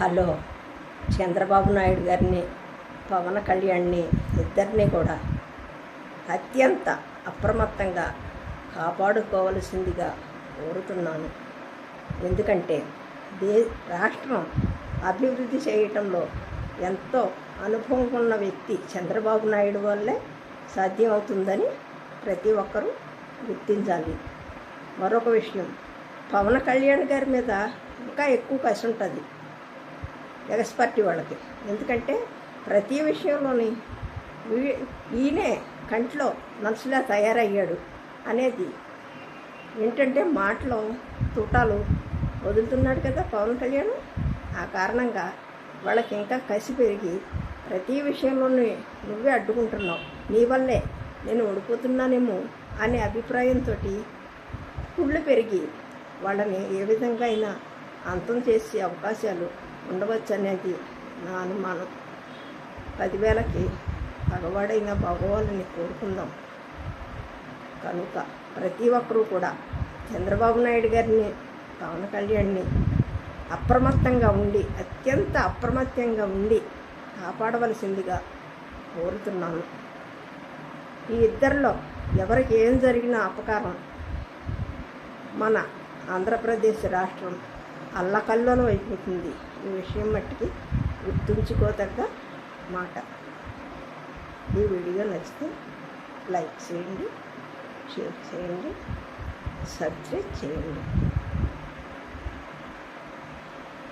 Hello Chandrababu Naidu గారిని పవన్ కళ్యాణ్ని ఇద్దరిని కూడా అత్యంత అప్రమత్తంగా కాపాడుకోవలసిందిగా కోరుతున్నాను. ఎందుకంటే దే రాష్ట్రం అభివృద్ధి చేయటంలో ఎంతో అనుభవం ఉన్న వ్యక్తి చంద్రబాబు నాయుడు వల్లే సాధ్యమవుతుందని ప్రతి ఒక్కరూ గుర్తించాలి. మరొక విషయం పవన్ కళ్యాణ్ గారి మీద ఇంకా ఎక్కువ కసి ఉంటుంది. ఎగస్పర్టీ వాళ్ళకి. ఎందుకంటే ప్రతి విషయంలోని వీ- ఈయనే కంట్లో మనుషులా తయారయ్యాడు అనేది ఏంటంటే మాటలో తూటాలు వదులుతున్నాడు కదా పవన్ కళ్యాణ్. ఆ కారణంగా వాళ్ళకి ఇంకా కసి పెరిగి ప్రతి విషయంలోనే నువ్వే అడ్డుకుంటున్నావు. నీ వల్లే నేను ఓడిపోతున్నానేమో అనే అభిప్రాయంతో కుళ్ళు పెరిగి వాళ్ళని ఏ విధంగా అయినా అంతం చేసే అవకాశాలు ఉండవచ్చు అనేది నా అనుమానం. పదివేలకి పగవాడైన భగవాలని కోరుకుందాం. కనుక ప్రతి ఒక్కరూ కూడా చంద్రబాబు నాయుడు గారిని పవన్ కళ్యాణ్ని అప్రమత్తంగా ఉండి అత్యంత అప్రమత్తంగా ఉండి కాపాడవలసిందిగా కోరుతున్నాను. ఈ ఇద్దరిలో ఎవరికి ఏం జరిగిన అపకారం మన ఆంధ్రప్రదేశ్ రాష్ట్రం అల్లకల్లోలం అయిపోతుంది. ఈ విషయం మట్టికి గుర్తుంచుకోదగ్గ మాట. ఈ వీడియో నచ్చితే లైక్ చేయండి షేర్ చేయండి సబ్స్క్రైబ్ చేయండి.